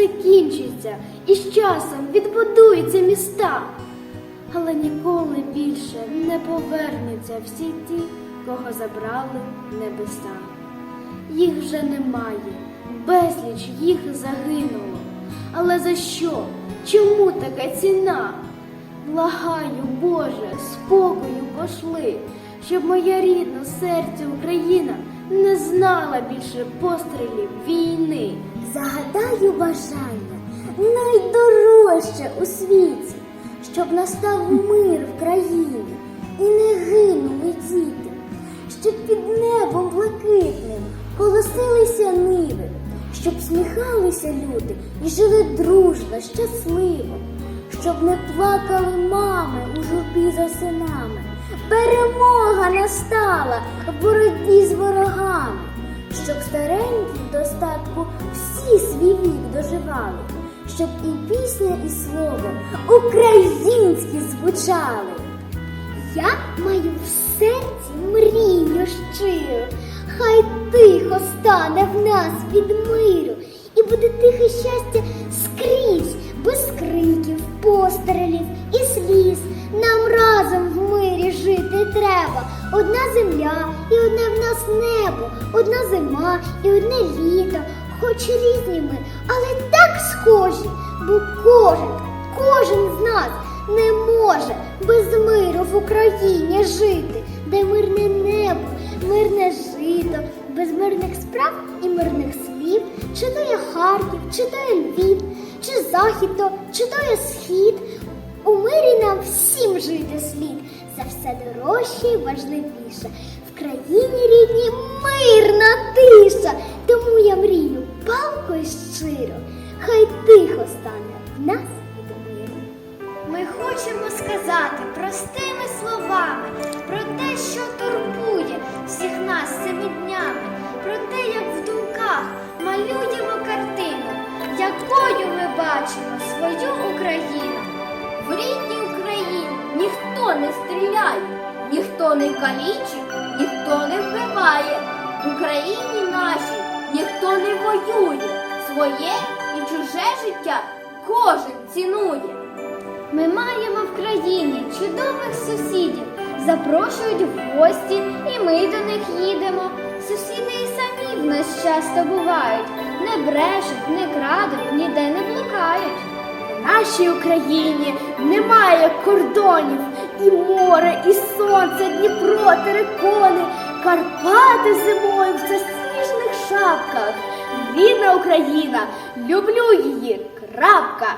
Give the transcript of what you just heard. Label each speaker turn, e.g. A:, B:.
A: закінчиться і з часом відбудуються міста. Але ніколи більше не повернуться всі ті, кого забрали небеса. Їх вже немає, безліч їх загинуло. Але за що? Чому така ціна? Благаю, Боже, спокою пошли, щоб моя рідна серця Україна знала більше пострілів війни.
B: Загадаю бажання найдорожче у світі, щоб настав мир в країні і не гинули діти, щоб під небом блакитним колосилися ниви, щоб сміхалися люди і жили дружно, щасливо, щоб не плакали мами у журбі за синами. Перемога настала в боротьбі з ворогами, щоб старенькі в достатку всі свій вік доживали, щоб і пісня, і слово українські звучали.
C: Я маю в серці мрію щиру, хай тихо стане в нас від миру, і буде тихе щастя скрізь, Одна земля і одне в нас небо, одна зима і одне літо, хоч різні ми, але так схожі, бо кожен, кожен з нас не може без миру в Україні жити, де мирне небо, мирне жито, без мирних справ і мирних слів, чи то є Харків, чи то є Львів, чи Захід, чи то є схід. У мирі нам всім жити слід, за все дорожче і важливіше. В країні рідній мирна тиша, тому я мрію палко і щиро, хай тихо стане в нас від миру.
A: Ми хочемо сказати простими словами про те, що турбує всіх нас цими днями, про те, як в думках малюємо картину, якою ми бачимо свою ніхто не стріляє, ніхто не калічить, ніхто не вбиває. В Україні нашій ніхто не воює. Своє і чуже життя кожен цінує. Ми маємо в країні чудових сусідів, запрошують в гості, і ми до них їдемо. Сусіди і самі в нас часто бувають, не брешуть, не крадуть, ніде не блукають. В нашій Україні немає кордонів, і море, і сонце, Дніпро, терикони, Карпати зимою в засніжних шапках. Рідна Україна, люблю її, крапка.